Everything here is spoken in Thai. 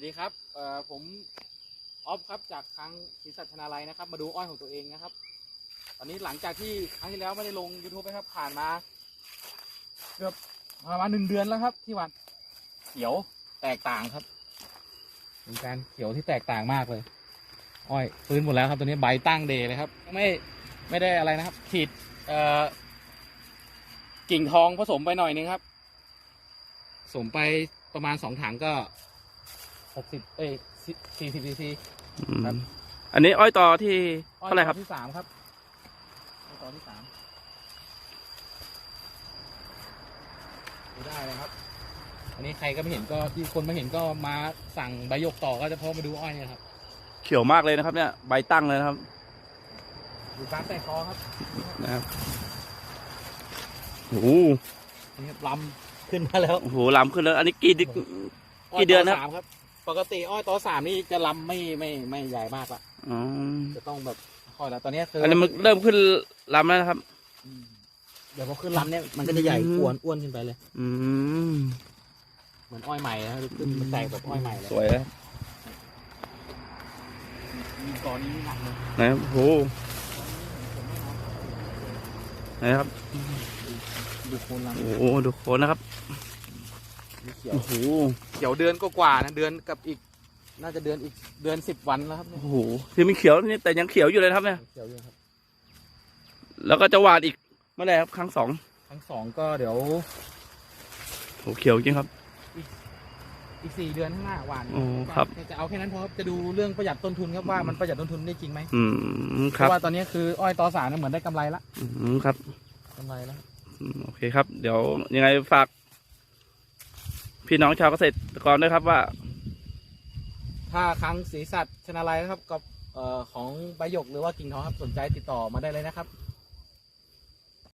วัสดีครับเอ่อผมออฟครับจากครั้งศรีสัชนาลัยนะครับ มาดูอ้อยของตัวเองนะครับ ตอนนี้หลังจากที่ครั้งที่แล้วไม่ได้ลง YouTube นะครับ ผ่านมา เกือบประมาณหนึ่งเดือนแล้วครับ ที่วันเขียวแตกต่างครับเป็นการเขียวที่แตกต่างมากเลย อ้อยฟื้นหมดแล้วครับตัวนี้ใบตั้งเดย์เลยครับ ไม่ไม่ได้อะไรนะครับ ฉีดเอ่อกิ่งทองผสมไปหน่อยนึงครับผสมไปประมาณสองถังก็ หกสิบเอ้ยสี่สิบซีซี อืมครับ อันนี้อ้อยต่อที่เท่าไหร่ครับอ้อยต่อที่สามครับอ้อยต่อที่สามดูได้เลยครับ อันนี้ใครก็ไม่เห็นก็ที่คนไม่เห็นก็มาสั่งใบหยกต่อก็จะเพราะมาดูอ้อยเนี่ยครับ เขียวมากเลยนะครับ เนี่ย ใบตั้งเลยนะครับดูการใส่คอครับนะครับโอ้โหนี่ครับลำขึ้นมาแล้วโอ้โหลำขึ้นแล้ว อันนี้กี่ดิกี่เดือนนะยต่สามครับ ปกติอ้อยต่อสามนี่จะลำไม่ไม่ไม่ใหญ่มากละอ๋อจะต้องแบบค่อยแล้วตอนนี้คืออัอันนี้มันเริ่มขึ้นลำแล้วนะครับ เดี๋ยวพอขึ้นลำเนี่ยมันก็จะใหญ่อืม อ้วนอ้วนขึ้นไปเลย อืม เหมือนอ้อยใหม่นะครับขึ้นมันแตกแบบอ้อยใหม่เลยสวยนะมีตอนนี้หนักเลยนะครับโอ้โหนะครับ ดูโคนลำ โอ้โหดูโคนนะครับ มีเขียวโอ้โหเขียวเดือนก็กว่าๆนะเดือนกับอีก น่าจะเดือนอีกเดือนสิบวันแล้วครับเนี่ยโอ้โหที่มันเขียวนี่แต่ยังเขียวอยู่เลยนะครับเนี่ยเขียวอยู่ครับแล้วก็จะหวานอีกเมื่อไหร่ครับ ครั้งสองทั้งสองก็เดี๋ยวโอ้โหเขียวจริงครับ อีกสี่เดือนข้างหน้าหวานโอ้ครับ จะเอาแค่นั้นพอครับจะดูเรื่องประหยัดต้นทุนครับว่ามันประหยัดต้นทุนได้จริงไหมอืมเพครับราะว่าตอนนี้คืออ้อยต่อสารเนี่ยเหมือนได้กำไรละอืมครับกำไรแล้ว อืมโอเคครับ เดี๋ยวยังไงฝาก พี่น้องชาวเกษตรกรด้วยครับว่า ถ้าครั้งสีสัตว์ชนะไรนะครับกับเอ่อของใบหยกหรือว่ากิ่งทองครับสนใจติดต่อมาได้เลยนะครับ